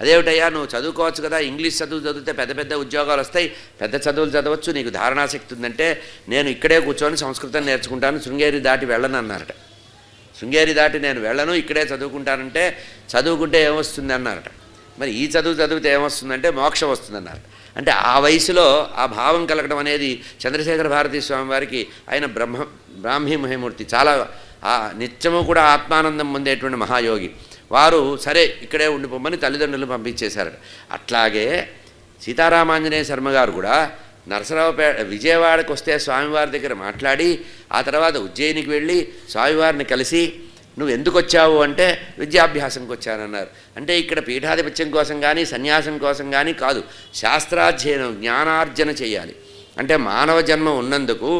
అదేమిటయ్యా నువ్వు చదువుకోవచ్చు కదా ఇంగ్లీష్ చదువు చదివితే పెద్ద పెద్ద ఉద్యోగాలు వస్తాయి పెద్ద చదువులు చదవచ్చు నీకు ధారణాశక్తి ఉందంటే నేను ఇక్కడే కూర్చొని సంస్కృతం నేర్చుకుంటాను శృంగేరి దాటి వెళ్ళను అన్నారట శృంగేరి దాటి నేను వెళ్ళను ఇక్కడే చదువుకుంటానంటే చదువుకుంటే ఏమొస్తుంది అన్నారట మరి ఈ చదువు చదివితే ఏమొస్తుందంటే మోక్షం వస్తుందన్నారు అంటే ఆ వయసులో ఆ భావం కలగడం అనేది చంద్రశేఖర భారతీ స్వామి వారికి ఆయన బ్రహ్మ బ్రాహ్మీ మహిమూర్తి చాలా నిత్యము కూడా ఆత్మానందం పొందేటువంటి మహాయోగి. వారు సరే ఇక్కడే ఉండిపోమని తల్లిదండ్రులు పంపించేశారట. అట్లాగే సీతారామాంజనేయ శర్మ గారు కూడా నరసరావుపేట విజయవాడకు వస్తే స్వామివారి దగ్గర మాట్లాడి ఆ తర్వాత ఉజ్జయినికి వెళ్ళి స్వామివారిని కలిసి నువ్వు ఎందుకు వచ్చావు అంటే విద్యాభ్యాసంకి వచ్చానన్నారు అంటే ఇక్కడ పీఠాధిపత్యం కోసం కానీ సన్యాసం కోసం కానీ కాదు శాస్త్రాధ్యయనం జ్ఞానార్జన చేయాలి. అంటే మానవ జన్మ ఉన్నందుకు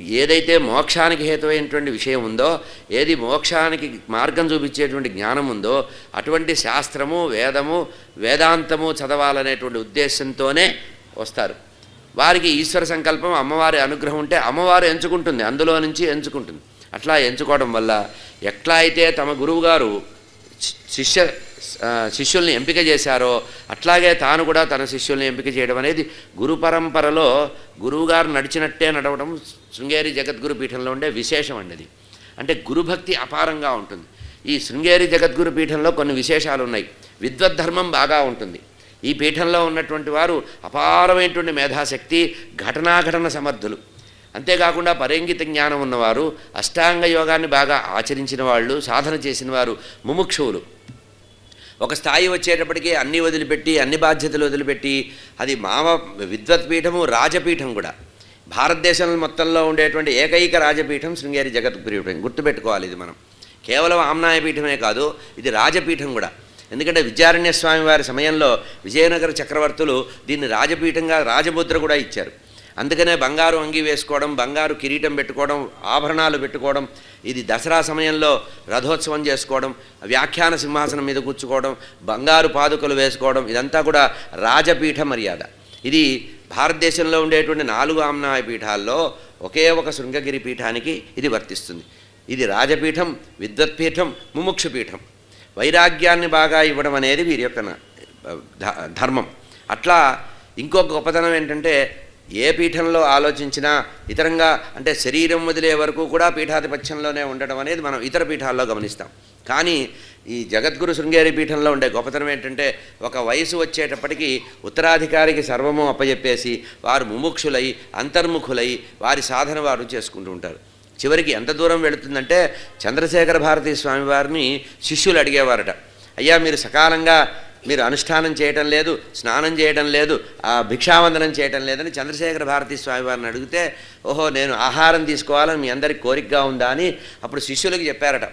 ఏదైతే మోక్షానికి హేతువైనటువంటి విషయం ఉందో ఏది మోక్షానికి మార్గం చూపించేటువంటి జ్ఞానం ఉందో అటువంటి శాస్త్రము వేదము వేదాంతము చదవాలనేటువంటి ఉద్దేశంతోనే వస్తారు. వారికి ఈశ్వర సంకల్పం అమ్మవారి అనుగ్రహం ఉంటే అమ్మవారు ఎంచుకుంటుంది అందులో నుంచి ఎంచుకుంటుంది. అట్లా ఎంచుకోవడం వల్ల ఎట్లా అయితే తమ గురువుగారు శిష్య శిష్యుల్ని ఎంపిక చేశారో అట్లాగే తాను కూడా తన శిష్యుల్ని ఎంపిక చేయడం అనేది గురు పరంపరలో గురువుగారు నడిచినట్టే నడవడం శృంగేరి జగద్గురు పీఠంలో ఉండే విశేషం అండి అంటే గురుభక్తి అపారంగా ఉంటుంది. ఈ శృంగేరి జగద్గురు పీఠంలో కొన్ని విశేషాలు ఉన్నాయి. విద్వద్ధర్మం బాగా ఉంటుంది. ఈ పీఠంలో ఉన్నటువంటి వారు అపారమైనటువంటి మేధాశక్తి ఘటనాఘటన సమర్థులు. అంతేకాకుండా పరంగిత జ్ఞానం ఉన్నవారు అష్టాంగ యోగాన్ని బాగా ఆచరించిన వాళ్ళు సాధన చేసిన వారు ముముక్షువులు. ఒక స్థాయి వచ్చేటప్పటికీ అన్ని వదిలిపెట్టి అన్ని బాధ్యతలు వదిలిపెట్టి అది మామ విద్వత్పీఠము రాజపీఠం కూడా. భారతదేశం మొత్తంలో ఉండేటువంటి ఏకైక రాజపీఠం శృంగేరి జగద్గురుపీఠం. గుర్తుపెట్టుకోవాలి ఇది మనం. కేవలం ఆమ్నాయ పీఠమే కాదు ఇది రాజపీఠం కూడా. ఎందుకంటే విద్యారణ్య స్వామి వారి సమయంలో విజయనగర చక్రవర్తులు దీన్ని రాజపీఠంగా రాజముద్ర కూడా ఇచ్చారు. అందుకనే బంగారు అంగి వేసుకోవడం బంగారు కిరీటం పెట్టుకోవడం ఆభరణాలు పెట్టుకోవడం ఇది దసరా సమయంలో రథోత్సవం చేసుకోవడం వ్యాఖ్యాన సింహాసనం మీద కూర్చుకోవడం బంగారు పాదుకలు వేసుకోవడం ఇదంతా కూడా రాజపీఠ మర్యాద. ఇది భారతదేశంలో ఉండేటువంటి నాలుగు ఆమ్నాయ పీఠాల్లో ఒకే ఒక శృంగగిరి పీఠానికి ఇది వర్తిస్తుంది. ఇది రాజపీఠం విద్వత్పీఠం ముముక్షుపీఠం వైరాగ్యాన్ని బాగా ఇవ్వడం అనేది వీరి యొక్క న- ధర్మం. అట్లా ఇంకొక గొప్పతనం ఏంటంటే ఏ పీఠంలో ఆలోచించినా ఇతరంగా అంటే శరీరం వదిలే వరకు కూడా పీఠాధిపత్యంలోనే ఉండడం అనేది మనం ఇతర పీఠాల్లో గమనిస్తాం. కానీ ఈ జగద్గురు శృంగేరి పీఠంలో ఉండే గొప్పతనం ఏంటంటే ఒక వయసు వచ్చేటప్పటికీ ఉత్తరాధికారికి సర్వము అప్పజెప్పేసి వారు ముముక్షులై అంతర్ముఖులై వారి సాధన వారు చేసుకుంటూ ఉంటారు. చివరికి ఎంత దూరం వెళుతుందంటే చంద్రశేఖర భారతీ స్వామి వారిని శిష్యులు అడిగేవారట. అయ్యా మీరు సకాలంగా మీరు అనుష్ఠానం చేయటం లేదు స్నానం చేయటం లేదు ఆ భిక్షావందనం చేయటం లేదని చంద్రశేఖర భారతీ స్వామి వారిని అడిగితే ఓహో నేను ఆహారం తీసుకోవాలని మీ అందరికి కోరికగా ఉందా అని అప్పుడు శిష్యులకు చెప్పారట.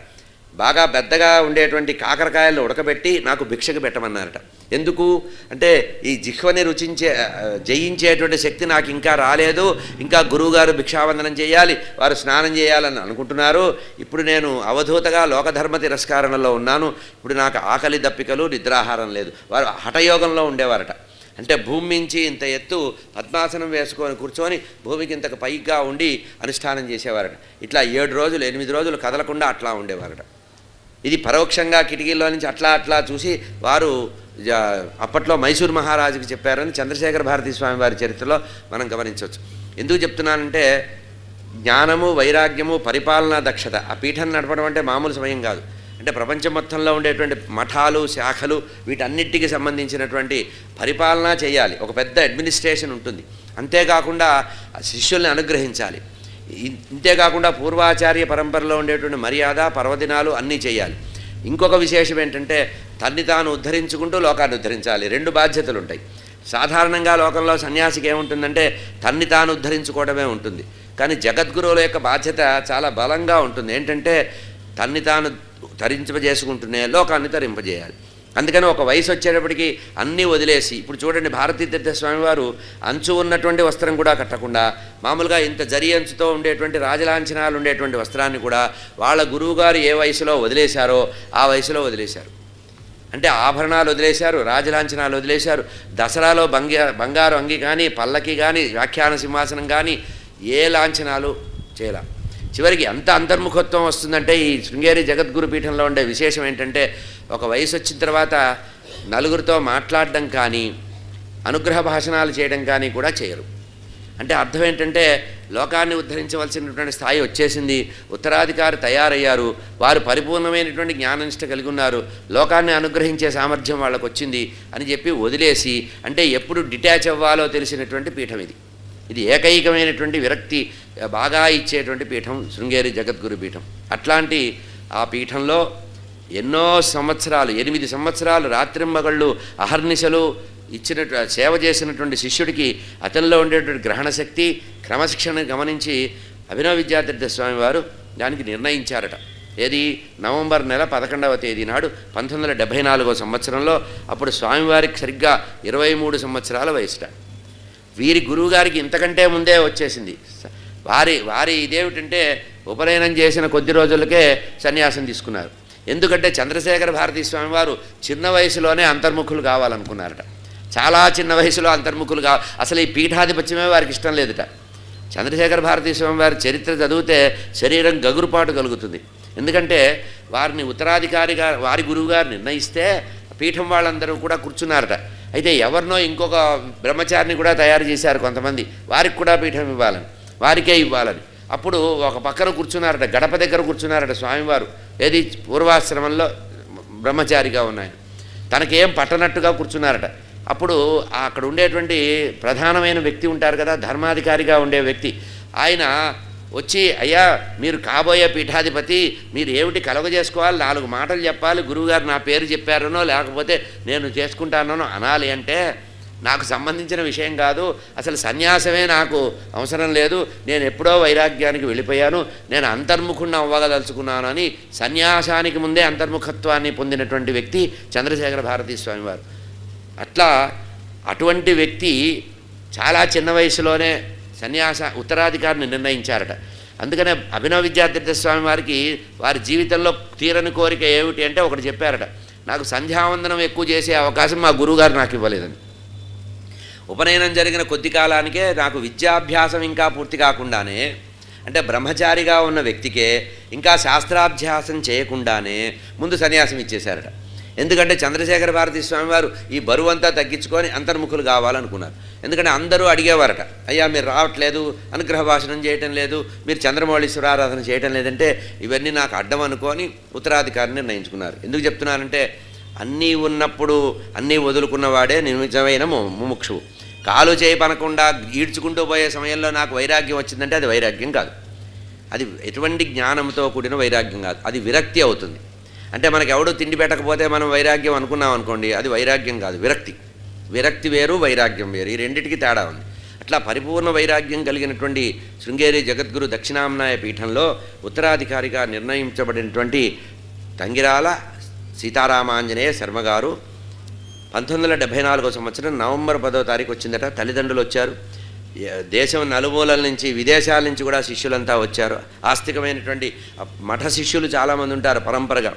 బాగా పెద్దగా ఉండేటువంటి కాకరకాయలను ఉడకబెట్టి నాకు భిక్షకు పెట్టమన్నారట. ఎందుకు? అంటే ఈ జిహ్వని రుచించే జయించేటువంటి శక్తి నాకు ఇంకా రాలేదు. ఇంకా గురువుగారు భిక్షావందనం చేయాలి వారు స్నానం చేయాలని అనుకుంటున్నారు. ఇప్పుడు నేను అవధూతగా లోకధర్మ తిరస్కారణలో ఉన్నాను. ఇప్పుడు నాకు ఆకలి దప్పికలు నిద్రాహారం లేదు. వారు హఠయోగంలో ఉండేవారట. అంటే భూమి నుంచి ఇంత ఎత్తు పద్మాసనం వేసుకొని కూర్చొని భూమికి ఇంతకు పైగా ఉండి అనుష్ఠానం చేసేవారట. ఇట్లా ఏడు రోజులు ఎనిమిది రోజులు కదలకుండా అట్లా ఉండేవారట. ఇది పరోక్షంగా కిటికీల్లో నుంచి అట్లా అట్లా చూసి వారు అప్పట్లో మైసూర్ మహారాజుకి చెప్పారని చంద్రశేఖర భారతీ స్వామి వారి చరిత్రలో మనం గమనించవచ్చు. ఎందుకు చెప్తున్నానంటే జ్ఞానము వైరాగ్యము పరిపాలనా దక్షత ఆ పీఠం నడపడం అంటే మామూలు సమయం కాదు. అంటే ప్రపంచం మొత్తంలో ఉండేటువంటి మఠాలు శాఖలు వీటన్నిటికీ సంబంధించినటువంటి పరిపాలన చేయాలి. ఒక పెద్ద అడ్మినిస్ట్రేషన్ ఉంటుంది. అంతేకాకుండా శిష్యుల్ని అనుగ్రహించాలి. ఇంతేకాకుండా పూర్వాచార్య పరంపరలో ఉండేటువంటి మర్యాద పర్వదినాలు అన్నీ చేయాలి. ఇంకొక విశేషం ఏంటంటే తన్ని తాను ఉద్ధరించుకుంటూ లోకాన్ని ఉద్ధరించాలి. రెండు బాధ్యతలు ఉంటాయి. సాధారణంగా లోకంలో సన్యాసికి ఏముంటుందంటే తన్ని తాను ఉద్ధరించుకోవడమే ఉంటుంది. కానీ జగద్గురువుల యొక్క బాధ్యత చాలా బలంగా ఉంటుంది. ఏంటంటే తన్ని తాను తరింపజేసుకుంటూనే లోకాన్ని తరింపజేయాలి. అందుకని ఒక వయసు వచ్చేటప్పటికి అన్నీ వదిలేసి ఇప్పుడు చూడండి భారతీ స్వామివారు అంచు ఉన్నటువంటి వస్త్రం కూడా కట్టకుండా మామూలుగా ఇంత జరి అంచుతో ఉండేటువంటి రాజలాంఛనాలు ఉండేటువంటి వస్త్రాన్ని కూడా వాళ్ళ గురువుగారు ఏ వయసులో వదిలేశారో ఆ వయసులో వదిలేశారు. అంటే ఆభరణాలు వదిలేశారు రాజలాంఛనాలు వదిలేశారు దసరాలో బంగా బంగారు అంగి కానీ పల్లకి కానీ వ్యాఖ్యాన సింహాసనం కానీ ఏ లాంఛనాలు చేయాల. చివరికి ఎంత అంతర్ముఖత్వం వస్తుందంటే ఈ శృంగేరి జగద్గురు పీఠంలో ఉండే విశేషం ఏంటంటే ఒక వయసు వచ్చిన తర్వాత నలుగురితో మాట్లాడడం కానీ అనుగ్రహ భాషణాలు చేయడం కానీ కూడా చేయరు. అంటే అర్థం ఏంటంటే లోకాన్ని ఉద్ధరించవలసినటువంటి స్థాయి వచ్చేసింది ఉత్తరాధికారి తయారయ్యారు వారు పరిపూర్ణమైనటువంటి జ్ఞాననిష్ట కలిగి ఉన్నారు లోకాన్ని అనుగ్రహించే సామర్థ్యం వాళ్ళకు వచ్చింది అని చెప్పి వదిలేసి అంటే ఎప్పుడు డిటాచ్ అవ్వాలో తెలిసినటువంటి పీఠం ఇది. ఇది ఏకైకమైనటువంటి విరక్తి బాగా ఇచ్చేటువంటి పీఠం శృంగేరి జగద్గురు పీఠం. అట్లాంటి ఆ పీఠంలో ఎన్నో సంవత్సరాలు ఎనిమిది సంవత్సరాలు రాత్రింబగళ్ళు అహర్నిశలు ఇచ్చిన సేవ చేసినటువంటి శిష్యుడికి అతనిలో ఉండేటువంటి గ్రహణ శక్తి క్రమశిక్షణ గమనించి అభినవ విద్యాతీర్థ స్వామి వారు దానికి నిర్ణయించారట. ఏది? నవంబర్ నెల పదకొండవ తేదీ నాడు పంతొమ్మిది వందల డెబ్భై నాలుగో సంవత్సరంలో అప్పుడు స్వామివారికి సరిగ్గా ఇరవై మూడు సంవత్సరాల వయసుట. వీరి గురువుగారికి ఇంతకంటే ముందే వచ్చేసింది. వారి వారి ఇదేమిటంటే ఉపనయనం చేసిన కొద్ది రోజులకే సన్యాసం తీసుకున్నారు. ఎందుకంటే చంద్రశేఖర భారతీ స్వామి వారు చిన్న వయసులోనే అంతర్ముఖులు కావాలనుకున్నారట. చాలా చిన్న వయసులో అంతర్ముఖులు కావ అసలు ఈ పీఠాధిపత్యమే వారికి ఇష్టం లేదుట. చంద్రశేఖర భారతీ స్వామి వారి చరిత్ర చదివితే శరీరం గగురుపాటు కలుగుతుంది. ఎందుకంటే వారిని ఉత్తరాధికారిగా వారి గురువుగారు నిర్ణయిస్తే పీఠం వాళ్ళందరూ కూడా కూర్చున్నారట. అయితే ఎవరినో ఇంకొక బ్రహ్మచారిని కూడా తయారు చేశారు కొంతమంది. వారికి కూడా పీఠం ఇవ్వాలని వారికే ఇవ్వాలని. అప్పుడు ఒక పక్కన కూర్చున్నారట గడప దగ్గర కూర్చున్నారట స్వామివారు. ఏది? పూర్వాశ్రమంలో బ్రహ్మచారిగా ఉన్నాయి తనకేం పట్టనట్టుగా కూర్చున్నారట. అప్పుడు అక్కడ ఉండేటువంటి ప్రధానమైన వ్యక్తి ఉంటారు కదా ధర్మాధికారిగా ఉండే వ్యక్తి. ఆయన వచ్చి అయ్యా మీరు కాబోయే పీఠాధిపతి మీరు ఏమిటి కలగజేసుకోవాలి? నాలుగు మాటలు చెప్పాలి. గురువుగారు నా పేరు చెప్పారనో లేకపోతే నేను చేసుకుంటానో అనాలి అంటే నాకు సంబంధించిన విషయం కాదు. అసలు సన్యాసమే నాకు అవసరం లేదు. నేను ఎప్పుడో వైరాగ్యానికి వెళ్ళిపోయాను. నేను అంతర్ముఖుణ్ణి అవ్వగదలుచుకున్నాను అని సన్యాసానికి ముందే అంతర్ముఖత్వాన్ని పొందినటువంటి వ్యక్తి చంద్రశేఖర భారతీ స్వామివారు. అట్లా అటువంటి వ్యక్తి చాలా చిన్న వయసులోనే సన్యాస ఉత్తరాధికారిని నిర్ణయించారట. అందుకనే అభినవ విద్యాతీర్థ స్వామి వారికి వారి జీవితంలో తీరని కోరిక ఏమిటి అంటే ఒకటి చెప్పారట. నాకు సంధ్యావందనం ఎక్కువ చేసే అవకాశం మా గురువుగారు నాకు ఇవ్వలేదని. ఉపనయనం జరిగిన కొద్ది కాలానికే నాకు విద్యాభ్యాసం ఇంకా పూర్తి కాకుండానే అంటే బ్రహ్మచారిగా ఉన్న వ్యక్తికే ఇంకా శాస్త్రాభ్యాసం చేయకుండానే ముందు సన్యాసం ఇచ్చేశారట. ఎందుకంటే చంద్రశేఖర భారతి స్వామి వారు ఈ బరువు అంతా తగ్గించుకొని అంతర్ముఖులు కావాలనుకున్నారు. ఎందుకంటే అందరూ అడిగేవారట అయ్యా మీరు రావట్లేదు అనుగ్రహ భాషణం చేయటం లేదు మీరు చంద్రమౌళీశ్వర ఆరాధన చేయటం లేదంటే ఇవన్నీ నాకు అడ్డం అనుకొని ఉత్తరాధికారిని నిర్ణయించుకున్నారు. ఎందుకు చెప్తున్నానంటే అన్నీ ఉన్నప్పుడు అన్నీ వదులుకున్నవాడే నిజమైన ము- ముముక్షువు. కాలు చేయి పనకుండా ఈడ్చుకుంటూ పోయే సమయంలో నాకు వైరాగ్యం వచ్చిందంటే అది వైరాగ్యం కాదు. అది ఎటువంటి జ్ఞానంతో కూడిన వైరాగ్యం కాదు. అది విరక్తి అవుతుంది. అంటే మనకి ఎవడో తిండి పెట్టకపోతే మనం వైరాగ్యం అనుకున్నాం అనుకోండి అది వైరాగ్యం కాదు విరక్తి. విరక్తి వేరు వైరాగ్యం వేరు. ఈ రెండింటికి తేడా ఉంది. అట్లా పరిపూర్ణ వైరాగ్యం కలిగినటువంటి శృంగేరి జగద్గురు దక్షిణాంనాయ పీఠంలో ఉత్తరాధికారిగా నిర్ణయించబడినటువంటి తంగిరాల సీతారామాంజనేయ శర్మ గారు పంతొమ్మిది వందల డెబ్భై నాలుగో సంవత్సరం నవంబర్ పదో తారీఖు వచ్చిందట. తల్లిదండ్రులు వచ్చారు. దేశం నలుమూలల నుంచి విదేశాల నుంచి కూడా శిష్యులంతా వచ్చారు. ఆస్తికమైనటువంటి మఠ శిష్యులు చాలామంది ఉంటారు పరంపరగా.